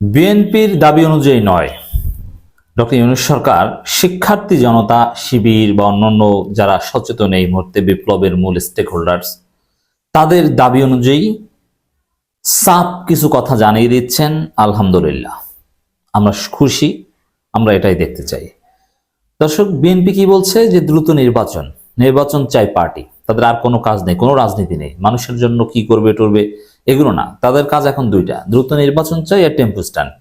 বিএনপির দাবি অনুযায়ী নয়। ডক্টর ইউনুস সরকার, শিক্ষার্থী জনতা, শিবির বা অন্যান্য যারা সচেতন এই মুহূর্তে বিপ্লবের মূল স্টেক হোল্ডার্স তাদের দাবি অনুযায়ী সাপ কিছু কথা জানিয়ে দিচ্ছেন, আলহামদুলিল্লাহ। আমরা খুশি, আমরা এটাই দেখতে চাই। দর্শক, বিএনপি কি বলছে যে দ্রুত নির্বাচন নির্বাচন চাই পার্টি। তাদের আর কোনো কাজ নেই, কোনো রাজনীতি নেই। মানুষের জন্য কি করবে, টরবে, এগুলো না। তাদের কাজ এখন দুইটা। দ্রুত নির্বাচন চাই আর টেম্পো স্ট্যান্ড।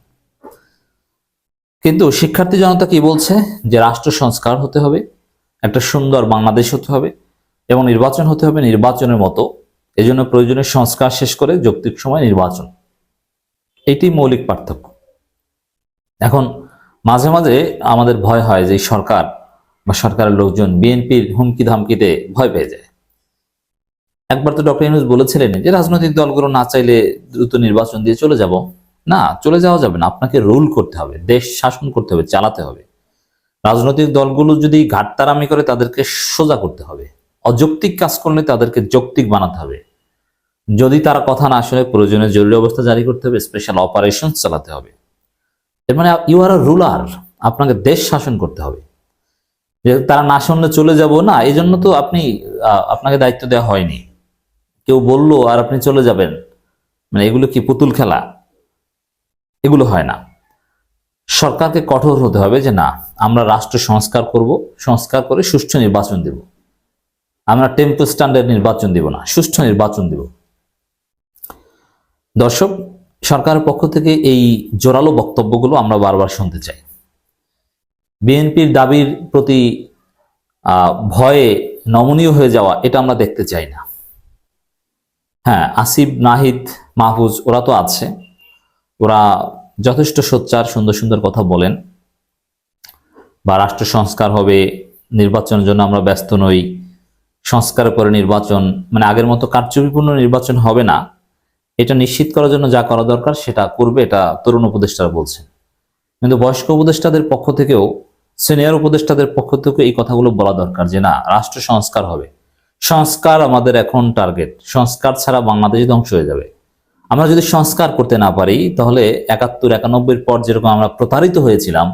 কিন্তু শিক্ষার্থী জনতা কি বলছে? যে রাষ্ট্র সংস্কার হতে হবে, একটা সুন্দর বাংলাদেশ হতে হবে এবং নির্বাচন হতে হবে নির্বাচনের মতো। এজন্য প্রয়োজনীয় সংস্কার শেষ করে যৌক্তিক সময় নির্বাচন। এটি মৌলিক পার্থক্য। এখন মাঝে মাঝে আমাদের ভয় হয় যে সরকার বা সরকারের লোকজন বিএনপির হুমকি ধামকিতে ভয় পেয়ে যায়। একবার তো ডক্টর ইউনুস বলেছিলেন যে রাজনৈতিক দলগুলো না চাইলে দ্রুত নির্বাচন দিয়ে চলে যাব। না, চলে যাওয়া যাবে না। আপনাকে রুল করতে হবে, দেশ শাসন করতে হবে, চালাতে হবে। রাজনৈতিক দলগুলো যদি ঘাটতারামি করে, তাদেরকে সোজা করতে হবে। অযৌক্তিক কাজ করলে তাদেরকে যৌক্তিক বানাতে হবে। যদি তারা কথা না শুনে প্রয়োজনে জরুরি অবস্থা জারি করতে হবে স্পেশাল অপারেশন চালাতে হবে। এর মানে ইউ আর আ রুলার আপনাকে দেশ শাসন করতে হবে। যে তারা না শুনলে চলে যাব না এই জন্য তো আপনি আপনাকে দায়িত্ব দেওয়া হয়নি। কেউ বলল, আর আপনি চলে যাবেন? মানে এগুলো কি পুতুল খেলা? এগুলো হয় না। সরকারকে কঠোর হতে হবে যে, না, আমরা রাষ্ট্র সংস্কার করব, সংস্কার করে সুষ্ঠু নির্বাচন দেব। আমরা টেম্পো স্ট্যান্ডার্ড নির্বাচন দিব না, সুষ্ঠু নির্বাচন দেব। দর্শক, সরকারের পক্ষ থেকে এই জোরালো বক্তব্যগুলো আমরা বারবার শুনতে চাই। বিএনপির দাবির প্রতি ভয়ে নমনীয় হয়ে যাওয়া, এটা আমরা দেখতে চাই না। হ্যাঁ আসিফ, নাহিদ, মাহফুজ, ওরা তো আছে। ওরা যথেষ্ট সোচ্চার, সুন্দর সুন্দর কথা বলেন। বা রাষ্ট্র সংস্কার হবে, নির্বাচনের জন্য আমরা ব্যস্ত নই। সংস্কার করে নির্বাচন মানে আগের মতো কারচুপিপূর্ণ নির্বাচন হবে না। এটা নিশ্চিত করার জন্য যা করা দরকার, সেটা করবে, এটা তরুণ উপদেষ্টারা বলছেন। কিন্তু বয়স্ক উপদেষ্টাদের পক্ষ থেকেও, সিনিয়র উপদেষ্টাদের পক্ষ থেকেও এই কথাগুলো বলা দরকার যে না, রাষ্ট্র সংস্কার হবে। সংস্কার আমাদের এখন টার্গেট সংস্কার ছাড়া বাংলাদেশ ধ্বংস হয়ে যাবে। আমরা যদি সংস্কার করতে না পারি, তাহলে একাত্তর, একানব্বইয়ের পর যেরকম আমরা প্রতারিত হয়েছিলাম,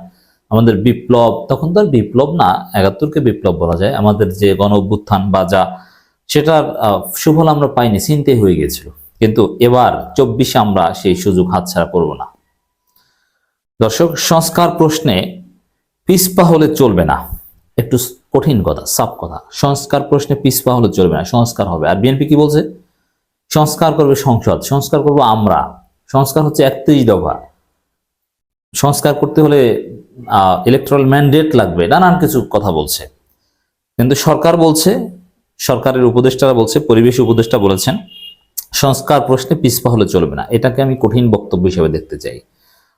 আমাদের বিপ্লব, তখন তো আর বিপ্লব না, একাত্তরকে বিপ্লব বলা যায়। আমাদের যে গণ অভ্যুত্থান বা যা, সেটার সুফল আমরা পাইনি, চিনতে হয়ে গেছিল কিন্তু এবার চব্বিশে আমরা সেই সুযোগ হাতছাড়া করব না। দর্শক, সংস্কার প্রশ্নে পিসপা হলে চলবে না। একটু কঠিন কথা সাপ কথা। সংস্কার প্রশ্নে পিসপা হলে চলবে না, সংস্কার হবে। আর বিএনপি কি বলছে? সংস্কার করবে সংসদ, সংস্কার করব আমরা। সংস্কার হচ্ছে একত্রিশ দফা। সংস্কার করতে হলে ইলেকট্রাল ম্যান্ডেট লাগবে, নানান কিছু কথা বলছে। কিন্তু সরকার বলছে, সরকারের উপদেষ্টারা বলছে, পরিবেশ উপদেষ্টা বলেছেন, সংস্কার প্রশ্নে পিছপা হলে চলবে না। এটাকে আমি কঠিন বক্তব্য হিসেবে দেখতে চাই।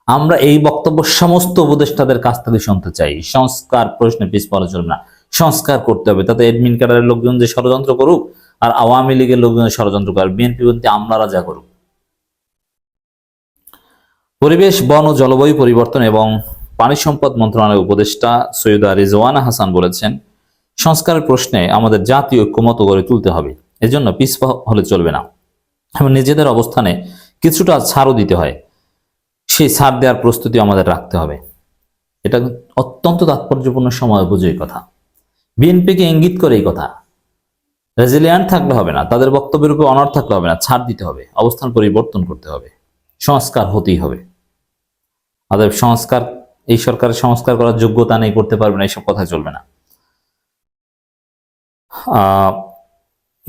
আমরা এই বক্তব্য সমস্ত উপদেষ্টাদের কাছ থেকে শুনতে চাই। সংস্কার প্রশ্নে পিছপা হলে চলবে না। সংস্কার করতে হবে। তাতে এডমিন ক্যাডারের লোকজন যে ষড়যন্ত্র করুক আর আওয়ামী লীগের লোকজন ষড়যন্ত্র করুক বিএনপি বলতে আমলারা যা করুক। পরিবেশ, বন ও জলবায়ু পরিবর্তন এবং পানি সম্পদ মন্ত্রণালয়ের উপদেষ্টা সৈয়দা রিজওয়ানা হাসান বলেছেন, সংস্কারের প্রশ্নে আমাদের জাতীয় ঐক্যমত গড়ে তুলতে হবে। এজন্য পিছপা হলে চলবে না। এবং নিজেদের অবস্থানে কিছুটা ছাড়ও দিতে হয়। সেই ছাড় দেওয়ার প্রস্তুতি আমাদের রাখতে হবে। এটা অত্যন্ত তাৎপর্যপূর্ণ সময় বুঝে কথা। বিএনপিকে ইঙ্গিত করে এই কথা। রেজিলিয়ান্ট থাকলে হবে না তাদের বক্তব্যের উপর অনর থাকলে হবে না ছাড় দিতে হবে অবস্থান পরিবর্তন করতে হবে সংস্কার হতেই হবে। অতএব সংস্কার এই সরকারের সংস্কার করার যোগ্যতা নেই করতে পারবে না এইসব কথা চলবে না। আহ,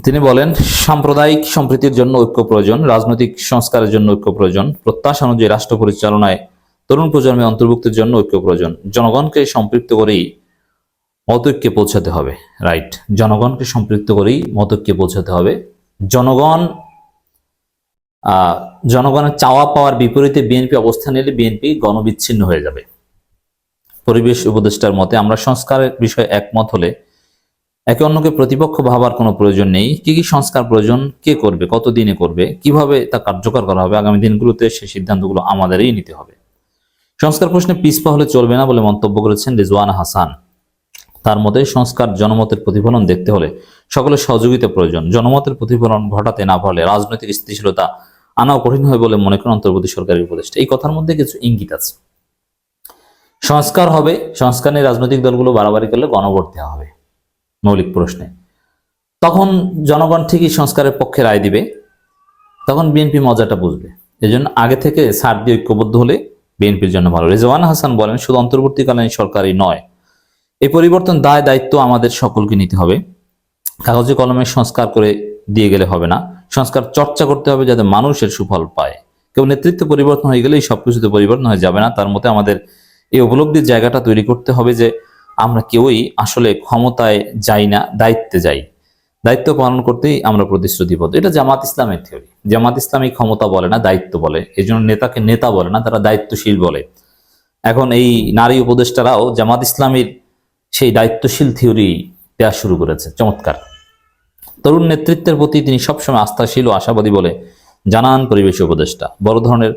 তিনি বলেন, সাম্প্রদায়িক সম্প্রীতির জন্য ঐক্য প্রয়োজন রাজনৈতিক সংস্কারের জন্য ঐক্য প্রয়োজন প্রত্যাশা অনুযায়ী রাষ্ট্র পরিচালনায় তরুণ প্রজন্মের অন্তর্ভুক্তের জন্য ঐক্য প্রয়োজন জনগণকে সম্পৃক্ত করেই মতৈক্যে পৌঁছাতে হবে। রাইট, জনগণকে সম্পৃক্ত করেই মতৈক্যে পৌঁছাতে হবে। জনগণ জনগণের চাওয়া পাওয়ার বিপরীতে বিএনপি অবস্থান নিলে বিএনপি গণবিচ্ছিন্ন হয়ে যাবে। পরিবেশ উপদেষ্টার মতে, আমরা সংস্কারের বিষয়ে একমত হলে একে অন্যকে প্রতিপক্ষ ভাবার কোনো প্রয়োজন নেই। কি কি সংস্কার প্রয়োজন? কে করবে? কত দিনে করবে? কীভাবে তা কার্যকর করা হবে? আগামী দিনগুলোতে সেই সিদ্ধান্তগুলো আমাদেরই নিতে হবে। সংস্কার প্রশ্নে পিছপা হলে চলবে না বলে মন্তব্য করেছেন রিজওয়ান হাসান। তার মতে, সংস্কার জনমতের প্রতিফলন দেখতে হলে সকলের সহযোগিতা প্রয়োজন। জনমতের প্রতিফলন ঘটাতে না পারলে রাজনৈতিক স্থিতিশীলতা আনাও কঠিন হয় বলে মনে করেন অন্তর্বর্তী সরকারের উপদেষ্টা। এই কথার মধ্যে কিছু ইঙ্গিত আছে। সংস্কার হবে। সংস্কার নিয়ে রাজনৈতিক দলগুলো বাড়াবাড়ি করলে গণভোট দেওয়া হবে। মৌলিক প্রশ্নে। তখন জনগণ ঠিকই সংস্কারের পক্ষে রায় দিবে, তখন বিএনপি মজাটা বুঝবে। এজন্য আগে থেকে সার দিয়ে ঐক্যবদ্ধ হলে বিএনপির জন্য ভালো। রেজওয়ান হাসান বলেন, শুধু অন্তর্বর্তীকালীন সরকারই নয় এই পরিবর্তন দায় দায়িত্ব আমাদের সকলকে নিতে হবে। কাগজে কলমে সংস্কার করে দিয়ে গেলে হবে না। সংস্কার চর্চা করতে হবে যাতে মানুষের সুফল পায়। কেউ নেতৃত্ব পরিবর্তন হয়ে গেলেই সবকিছুতে পরিবর্তন হয়ে যাবে না। তার মতে আমাদের এই উপলব্ধির জায়গাটা তৈরি করতে হবে যে আমরা কেউই আসলে ক্ষমতায় যাই না, দায়িত্বে যাই। দায়িত্ব পালন করতেই আমরা প্রতিশ্রুতিবদ্ধ। এটা জামাত ইসলামের থিওরি জামাত ইসলামী ক্ষমতা বলে না, দায়িত্ব বলে। এই জন্য নেতাকে নেতা বলে না, তারা দায়িত্বশীল বলে। এখন এই নারী উপদেষ্টারাও জামাত ইসলামীর সেই দায়িত্বশীল থিওরি দেওয়া শুরু করেছে, চমৎকার। তরুণ নেতৃত্বের প্রতি তিনি সবসময় আস্থাশীল ও আশাবাদী বলে জানান পরিবেশ উপদেষ্টা। বড় ধরনের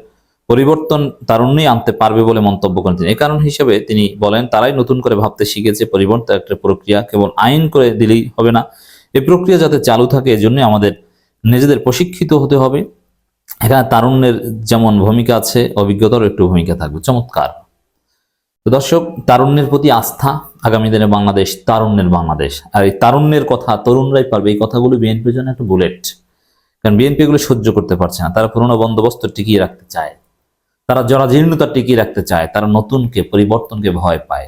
পরিবর্তন তারুণ্যই আনতে পারবে বলে মন্তব্য করেন তিনি। এ কারণ হিসেবে তিনি বলেন, তারাই নতুন করে ভাবতে শিখেছে, পরিবর্তন একটা প্রক্রিয়া, কেবল আইন করে দিলেই হবে না। এই প্রক্রিয়া যাতে চালু থাকে, এজন্য আমাদের নিজেদের প্রশিক্ষিত হতে হবে। এখানে তারুণ্যের যেমন ভূমিকা আছে, অভিজ্ঞতারও একটু ভূমিকা থাকবে। চমৎকার। দর্শক, তারুণ্যের প্রতি আস্থা, আগামী দিনে বাংলাদেশ তারুণ্যের বাংলাদেশ। আর এই তারুণ্যের কথা তরুণরাই পারবে, এই কথাগুলো বিএনপির জন্য একটা বুলেট। কারণ বিএনপি এগুলো সহ্য করতে পারছে না। তারা পুরোনো বন্দোবস্ত টিকিয়ে রাখতে চায়। তারা জরাজীর্ণতা টিকিয়ে রাখতে চায় তারা নতুনকে পরিবর্তনকে ভয় পায়।